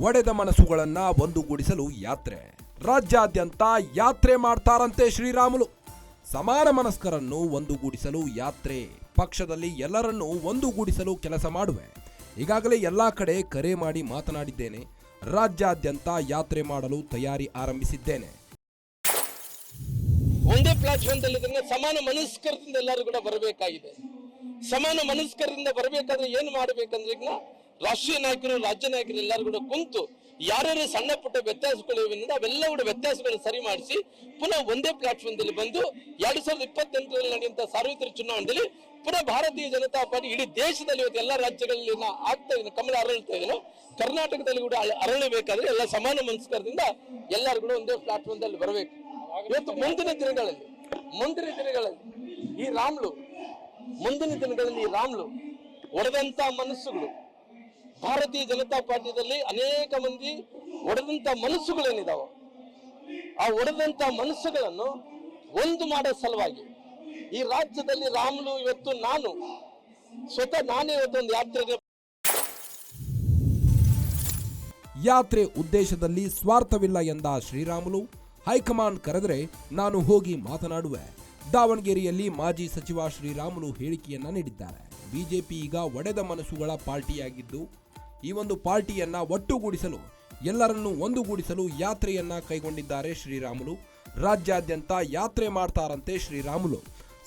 ಒಡೆದ ಮನಸ್ಸುಗಳನ್ನ ಒಂದುಗೂಡಿಸಲು ಯಾತ್ರೆ. ರಾಜ್ಯಾದ್ಯಂತ ಯಾತ್ರೆ ಮಾಡ್ತಾರಂತೆ ಶ್ರೀರಾಮುಲು. ಸಮಾನ ಮನಸ್ಕರನ್ನು ಒಂದುಗೂಡಿಸಲು ಯಾತ್ರೆ. ಪಕ್ಷದಲ್ಲಿ ಎಲ್ಲರನ್ನೂ ಒಂದುಗೂಡಿಸಲು ಕೆಲಸ ಮಾಡುವೆ. ಈಗಾಗಲೇ ಎಲ್ಲ ಕಡೆ ಕರೆ ಮಾಡಿ ಮಾತನಾಡಿದ್ದೇನೆ. ರಾಜ್ಯಾದ್ಯಂತ ಯಾತ್ರೆ ಮಾಡಲು ತಯಾರಿ ಆರಂಭಿಸಿದ್ದೇನೆ. ಒಂದೇ ಪ್ಲಾಟ್ಫಾರ್ಮ್ದಲ್ಲಿ ಸಮಾನ ಮನಸ್ಕರದಿಂದ ಎಲ್ಲರೂ ಕೂಡ ಬರಬೇಕಾಗಿದೆ. ಸಮಾನ ಮನಸ್ಕರದಿಂದ ಬರಬೇಕಾದ್ರೆ ಏನು ಮಾಡಬೇಕಂದ್ರೆ ಈಗ ರಾಷ್ಟ್ರೀಯ ನಾಯಕರು, ರಾಜ್ಯ ನಾಯಕರು ಎಲ್ಲರೂ ಕೂಡ ಕುಂತು ಯಾರ್ಯಾರು ಸಣ್ಣ ಪುಟ್ಟ ವ್ಯತ್ಯಾಸಗಳಿವೆ ಅವೆಲ್ಲ ಕೂಡ ವ್ಯತ್ಯಾಸಗಳನ್ನು ಸರಿ ಮಾಡಿಸಿ ಪುನಃ ಒಂದೇ ಪ್ಲಾಟ್ಫಾರ್ಮ್ದಲ್ಲಿ ಬಂದು ಎರಡ್ ಸಾವಿರದ ಇಪ್ಪತ್ತೆಂಟರಲ್ಲಿ ನಡೆಯುವಂತಹ ಸಾರ್ವತ್ರಿಕ ಚುನಾವಣೆಯಲ್ಲಿ ಪುನಃ ಭಾರತೀಯ ಜನತಾ ಪಾರ್ಟಿ ಇಡೀ ದೇಶದಲ್ಲಿ ಇವತ್ತು ಎಲ್ಲ ರಾಜ್ಯಗಳಲ್ಲಿ ಆಗ್ತಾ ಇದೆ ಕಮಲ ಅರಳ್ತಾ ಇದೆಯೋ? ಕರ್ನಾಟಕದಲ್ಲಿ ಕೂಡ ಅರಳಬೇಕಾದ್ರೆ ಎಲ್ಲ ಸಮಾನ ಮನಸ್ಕರದಿಂದ ಎಲ್ಲರೂ ಕೂಡ ಒಂದೇ ಪ್ಲಾಟ್ಫಾರ್ಮ್ದಲ್ಲಿ ಬರಬೇಕು. ಇವತ್ತು ಮುಂದಿನ ದಿನಗಳಲ್ಲಿ ಮುಂದಿನ ದಿನಗಳಲ್ಲಿ ಈ ರಾಮ್ಲು, ಮುಂದಿನ ದಿನಗಳಲ್ಲಿ ಈ ರಾಮ್ಲು ಒಡೆದಂತ ಮನಸ್ಸುಗಳು ಭಾರತೀಯ ಜನತಾ ಪಾರ್ಟಿಯಲ್ಲಿ ಅನೇಕ ಮಂದಿ ಒಡೆದಂತ ಮನಸ್ಸುಗಳೇನಿದಾವೆ, ಆ ಒಡೆದಂತ ಮನಸ್ಸುಗಳನ್ನು ಒಂದು ಮಾಡೋ ಸಲುವಾಗಿ ಈ ರಾಜ್ಯದಲ್ಲಿ ರಾಮ್ಲು ಇವತ್ತು ನಾನು ಸ್ವತಃ ನಾನೇ ಇವತ್ತು ಒಂದು ಯಾತ್ರೆ ಯಾತ್ರೆ ಉದ್ದೇಶದಲ್ಲಿ ಸ್ವಾರ್ಥವಿಲ್ಲ ಎಂದ ಶ್ರೀರಾಮುಲು, ಹೈಕಮಾಂಡ್ ಕರೆದರೆ ನಾನು ಹೋಗಿ ಮಾತನಾಡುವೆ. ದಾವಣಗೆರೆಯಲ್ಲಿ ಮಾಜಿ ಸಚಿವ ಶ್ರೀರಾಮುಲು ಹೇಳಿಕೆಯನ್ನ ನೀಡಿದ್ದಾರೆ. ಬಿಜೆಪಿ ಈಗ ಒಡೆದ ಮನಸ್ಸುಗಳ ಪಾರ್ಟಿಯಾಗಿದ್ದು ಈ ಒಂದು ಪಾರ್ಟಿಯನ್ನ ಒಟ್ಟುಗೂಡಿಸಲು, ಎಲ್ಲರನ್ನೂ ಒಂದುಗೂಡಿಸಲು ಯಾತ್ರೆಯನ್ನ ಕೈಗೊಂಡಿದ್ದಾರೆ ಶ್ರೀರಾಮುಲು. ರಾಜ್ಯಾದ್ಯಂತ ಯಾತ್ರೆ ಮಾಡ್ತಾರಂತೆ ಶ್ರೀರಾಮುಲು.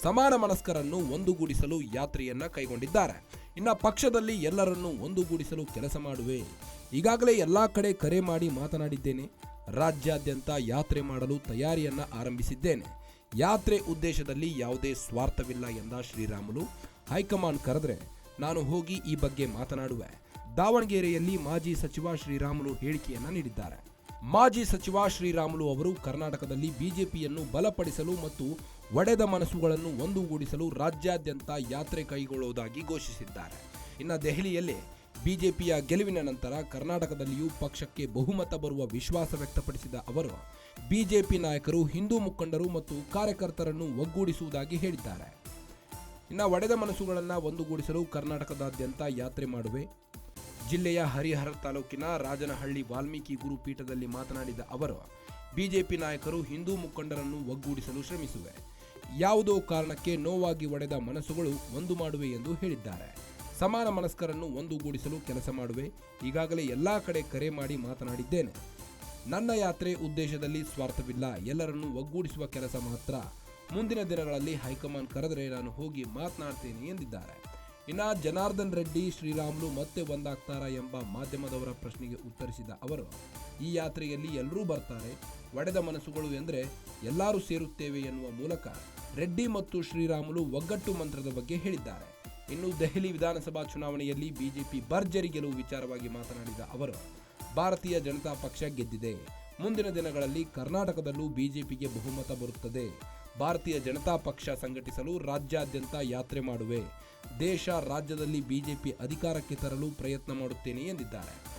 ಸಮಾನ ಮನಸ್ಕರನ್ನು ಒಂದುಗೂಡಿಸಲು ಯಾತ್ರೆಯನ್ನ ಕೈಗೊಂಡಿದ್ದಾರೆ. ಇನ್ನ ಪಕ್ಷದಲ್ಲಿ ಎಲ್ಲರನ್ನು ಒಂದುಗೂಡಿಸಲು ಕೆಲಸ ಮಾಡುವೆ. ಈಗಾಗಲೇ ಎಲ್ಲ ಕಡೆ ಕರೆ ಮಾಡಿ ಮಾತನಾಡಿದ್ದೇನೆ. ರಾಜ್ಯಾದ್ಯಂತ ಯಾತ್ರೆ ಮಾಡಲು ತಯಾರಿಯನ್ನ ಆರಂಭಿಸಿದ್ದೇನೆ. ಯಾತ್ರೆ ಉದ್ದೇಶದಲ್ಲಿ ಯಾವುದೇ ಸ್ವಾರ್ಥವಿಲ್ಲ ಎಂದ ಶ್ರೀರಾಮುಲು. ಹೈಕಮಾಂಡ್ ಕರೆದ್ರೆ ನಾನು ಹೋಗಿ ಈ ಬಗ್ಗೆ ಮಾತನಾಡುವೆ. ದಾವಣಗೆರೆಯಲ್ಲಿ ಮಾಜಿ ಸಚಿವ ಶ್ರೀರಾಮುಲು ಹೇಳಿಕೆಯನ್ನ ನೀಡಿದ್ದಾರೆ. ಮಾಜಿ ಸಚಿವ ಶ್ರೀರಾಮುಲು ಅವರು ಕರ್ನಾಟಕದಲ್ಲಿ ಬಿಜೆಪಿಯನ್ನು ಬಲಪಡಿಸಲು ಮತ್ತು ಒಡೆದ ಮನಸ್ಸುಗಳನ್ನು ಒಂದುಗೂಡಿಸಲು ರಾಜ್ಯಾದ್ಯಂತ ಯಾತ್ರೆ ಕೈಗೊಳ್ಳುವುದಾಗಿ ಘೋಷಿಸಿದ್ದಾರೆ. ಇನ್ನು ದೆಹಲಿಯಲ್ಲಿ ಬಿಜೆಪಿಯ ಗೆಲುವಿನ ನಂತರ ಕರ್ನಾಟಕದಲ್ಲಿಯೂ ಪಕ್ಷಕ್ಕೆ ಬಹುಮತ ಬರುವ ವಿಶ್ವಾಸ ವ್ಯಕ್ತಪಡಿಸಿದ ಅವರು, ಬಿಜೆಪಿ ನಾಯಕರು ಹಿಂದೂ ಮುಖಂಡರು ಮತ್ತು ಕಾರ್ಯಕರ್ತರನ್ನು ಒಗ್ಗೂಡಿಸುವುದಾಗಿ ಹೇಳಿದ್ದಾರೆ. ಇನ್ನು ಒಡೆದ ಮನಸ್ಸುಗಳನ್ನು ಒಂದುಗೂಡಿಸಲು ಕರ್ನಾಟಕದಾದ್ಯಂತ ಯಾತ್ರೆ ಮಾಡುವೆ? ಜಿಲ್ಲೆಯ ಹರಿಹರ ತಾಲೂಕಿನ ರಾಜನಹಳ್ಳಿ ವಾಲ್ಮೀಕಿ ಗುರುಪೀಠದಲ್ಲಿ ಮಾತನಾಡಿದ ಅವರು, ಬಿಜೆಪಿ ನಾಯಕರು ಹಿಂದೂ ಮುಖಂಡರನ್ನು ಒಗ್ಗೂಡಿಸಲು ಶ್ರಮಿಸುವೆ. ಯಾವುದೋ ಕಾರಣಕ್ಕೆ ನೋವಾಗಿ ಒಡೆದ ಮನಸ್ಸುಗಳು ಒಂದು ಮಾಡುವೆ ಎಂದು ಹೇಳಿದ್ದಾರೆ. ಸಮಾನ ಮನಸ್ಕರನ್ನು ಒಂದುಗೂಡಿಸಲು ಕೆಲಸ ಮಾಡುವೆ. ಈಗಾಗಲೇ ಎಲ್ಲ ಕಡೆ ಕರೆ ಮಾಡಿ ಮಾತನಾಡಿದ್ದೇನೆ. ನನ್ನ ಯಾತ್ರೆ ಉದ್ದೇಶದಲ್ಲಿ ಸ್ವಾರ್ಥವಿಲ್ಲ. ಎಲ್ಲರನ್ನೂ ಒಗ್ಗೂಡಿಸುವ ಕೆಲಸ ಮಾತ್ರ. ಮುಂದಿನ ದಿನಗಳಲ್ಲಿ ಹೈಕಮಾಂಡ್ ಕರೆದರೆ ನಾನು ಹೋಗಿ ಮಾತನಾಡ್ತೇನೆ ಎಂದಿದ್ದಾರೆ. ಇನ್ನ ಜನಾರ್ದನ್ ರೆಡ್ಡಿ, ಶ್ರೀರಾಮುಲು ಮತ್ತೆ ಒಂದಾಗ್ತಾರಾ ಎಂಬ ಮಾಧ್ಯಮದವರ ಪ್ರಶ್ನೆಗೆ ಉತ್ತರಿಸಿದ ಅವರು, ಈ ಯಾತ್ರೆಯಲ್ಲಿ ಎಲ್ಲರೂ ಬರ್ತಾರೆ, ಒಡೆದ ಮನಸ್ಸುಗಳು ಎಂದರೆ ಎಲ್ಲರೂ ಸೇರುತ್ತೇವೆ ಎನ್ನುವ ಮೂಲಕ ರೆಡ್ಡಿ ಮತ್ತು ಶ್ರೀರಾಮುಲು ಒಗ್ಗಟ್ಟು ಮಂತ್ರದ ಬಗ್ಗೆ ಹೇಳಿದ್ದಾರೆ. ಇನ್ನು ದೆಹಲಿ ವಿಧಾನಸಭಾ ಚುನಾವಣೆಯಲ್ಲಿ ಬಿಜೆಪಿ ಭರ್ಜರಿ ಗೆಲುವು ವಿಚಾರವಾಗಿ ಮಾತನಾಡಿದ ಅವರು, ಭಾರತೀಯ ಜನತಾ ಪಕ್ಷ ಗೆದ್ದಿದೆ. ಮುಂದಿನ ದಿನಗಳಲ್ಲಿ ಕರ್ನಾಟಕದಲ್ಲೂ ಬಿಜೆಪಿಗೆ ಬಹುಮತ ಬರುತ್ತದೆ. ಭಾರತೀಯ ಜನತಾ ಪಕ್ಷ ಸಂಘಟಿಸಲು ರಾಜ್ಯಾದ್ಯಂತ ಯಾತ್ರೆ ಮಾಡುವೆ. ದೇಶ ರಾಜ್ಯದಲ್ಲಿ ಬಿಜೆಪಿ ಅಧಿಕಾರಕ್ಕೆ ತರಲು ಪ್ರಯತ್ನ ಮಾಡುತ್ತೇನೆ ಎಂದಿದ್ದಾರೆ.